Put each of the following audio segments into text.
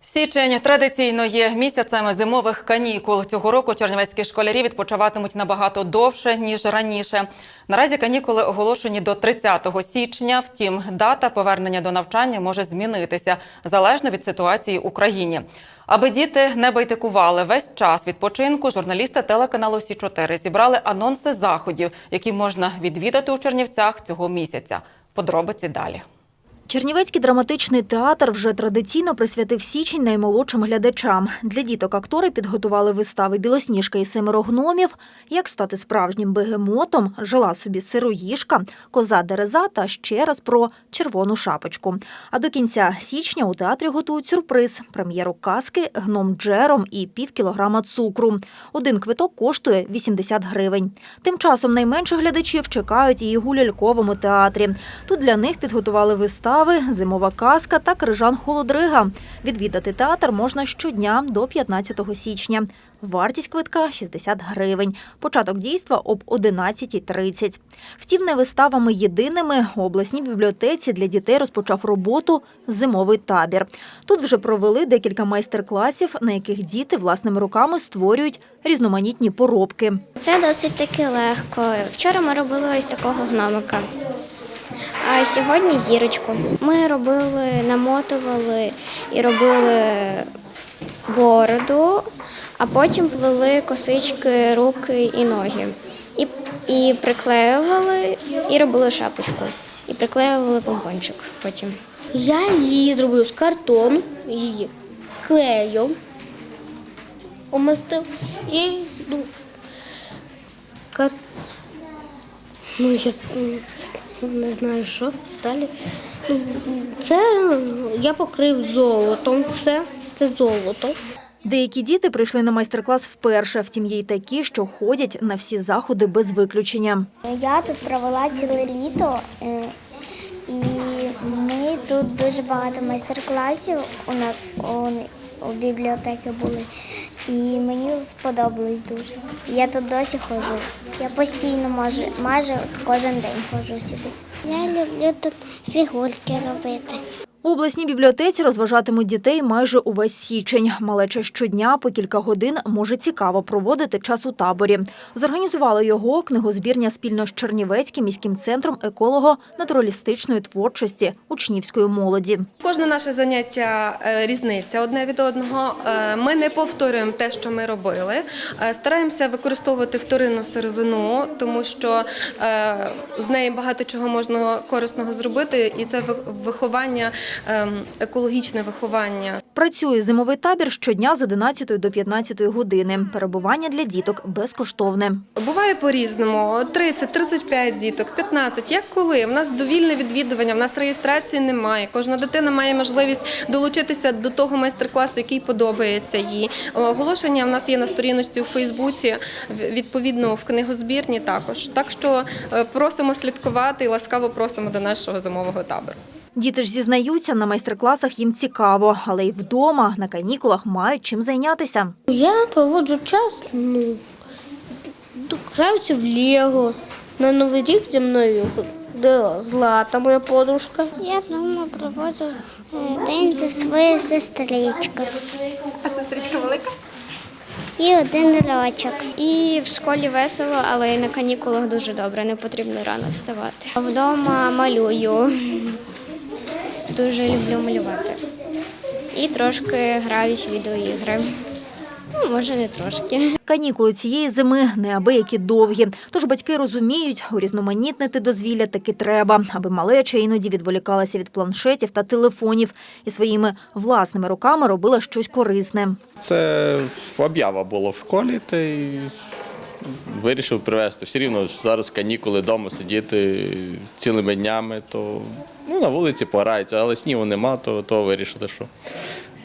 Січень традиційно є місяцем зимових канікул. Цього року чернівецькі школярі відпочиватимуть набагато довше ніж раніше. Наразі канікули оголошені до 30 січня. Втім, дата повернення до навчання може змінитися залежно від ситуації в Україні. Аби діти не байтикували весь час відпочинку, журналісти телеканалу Сі 4 зібрали анонси заходів, які можна відвідати у Чернівцях цього місяця. Подробиці далі. Чернівецький драматичний театр вже традиційно присвятив січень наймолодшим глядачам. Для діток актори підготували вистави Білосніжка і семеро гномів, як стати справжнім бегемотом, жила собі сироїжка, коза дереза та ще раз про червону шапочку. А до кінця січня у театрі готують сюрприз прем'єру казки гном Джером і пів кілограма цукру. Один квиток коштує 80 гривень. Тим часом найменше глядачів чекають і у ляльковому театрі. Тут для них підготували вистави Зимова казка та Крижан Холодрига. Відвідати театр можна щодня до 15 січня. Вартість квитка 60 гривень. Початок дійства об 11.30. Втім, не виставами єдиними у обласній бібліотеці для дітей розпочав роботу зимовий табір. Тут вже провели декілька майстер-класів, на яких діти власними руками створюють різноманітні поробки. Це досить таки легко. Вчора ми робили ось такого гномика. А сьогодні зірочку. Ми робили, намотували і робили бороду, а потім плели косички, руки і ноги. І, і приклеювали, і робили шапочку. І приклеювали помпончик потім. Я її зробив з картону, її клею, омастив і ну, кар... ну, я не знаю, що далі. Це я покрив золотом все, це золото. Деякі діти прийшли на майстер-клас вперше, втім є й такі, що ходять на всі заходи без виключення. Я тут провела ціле літо, е, і ми тут дуже багато майстер-класів у нас у, бібліотеки були. І мені сподобалось дуже. Я тут досі ходжу. Я постійно майже, майже кожен день ходжу сюди. Я люблю тут фігурки робити. У обласній бібліотеці розважатимуть дітей майже увесь січень. Малеча щодня по кілька годин може цікаво проводити час у таборі. Зорганізували його книгозбірня спільно з Чернівецьким міським центром еколого-натуралістичної творчості учнівської молоді. Кожне наше заняття е, різниця одне від одного. Е, Ми не повторюємо те, що ми робили. Е, Стараємося використовувати вторинну сировину, тому що з неї багато чого можна корисного зробити, і це ви- виховання, екологічне виховання. Працює зимовий табір щодня з 11 до 15 години. Перебування для діток безкоштовне. Буває по-різному: 30, 35 діток, 15, як коли. У нас довільне відвідування, в нас реєстрації немає. Кожна дитина має можливість долучитися до того майстер-класу, який подобається їй. Оголошення в нас є на сторіночці у Фейсбуці, в- відповідно в книгозбірні також. Так що е, просимо слідкувати і ласкаво просимо до нашого зимового табору. Діти ж зізнаються, на майстер-класах їм цікаво, але й вдома на канікулах мають чим зайнятися. Я проводжу час, ну, граюся в Лего. На Новий рік зі мною Злата, моя подружка. Я вдома проводжу е, день зі своєю сестричкою. А сестричка велика? І один рочок. І в школі весело, але і на канікулах дуже добре, не потрібно рано вставати. Вдома малюю. Дуже люблю малювати. І трошки граюсь в відеоігри. Ну, може, не трошки. Канікули цієї зими неабиякі довгі. Тож батьки розуміють, урізноманітнити дозвілля таки треба, аби малеча іноді відволікалася від планшетів та телефонів і своїми власними руками робила щось корисне. Це об'ява була в школі, та й вирішив привезти. Все рівно зараз канікули вдома сидіти цілими днями, то ну, на вулиці пограється, але снігу нема, то, то вирішили, що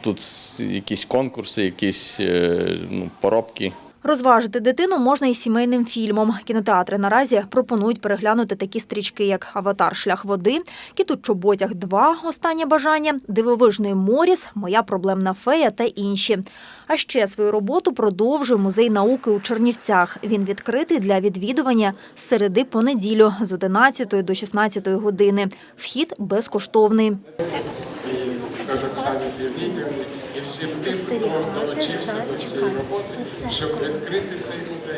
тут якісь конкурси, якісь е, ну, поробки. Розважити дитину можна і сімейним фільмом. Кінотеатри наразі пропонують переглянути такі стрічки, як Аватар Шлях води, Кітут Чоботяг 2 Останнє бажання, Дивовижний Моріс, Моя проблемна фея та інші. А ще свою роботу продовжує музей науки у Чернівцях. Він відкритий для відвідування з середи по неділю з 11 до 16 години. Вхід безкоштовний. Казахстані є відео, спостерігати за чекай, за церквою.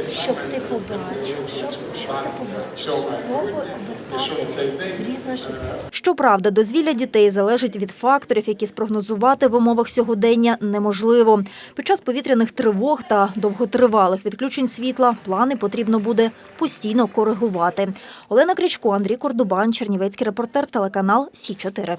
Щоб ти побачив, щоб, щоб ти побачив. Спробуй обертати з різною швидкістю. Щоправда, дозвілля дітей залежить від факторів, які спрогнозувати в умовах сьогодення неможливо. Під час повітряних тривог та довготривалих відключень світла плани потрібно буде постійно коригувати. Олена Крічко, Андрій Кордубан, Чернівецький репортер, телеканал Сі 4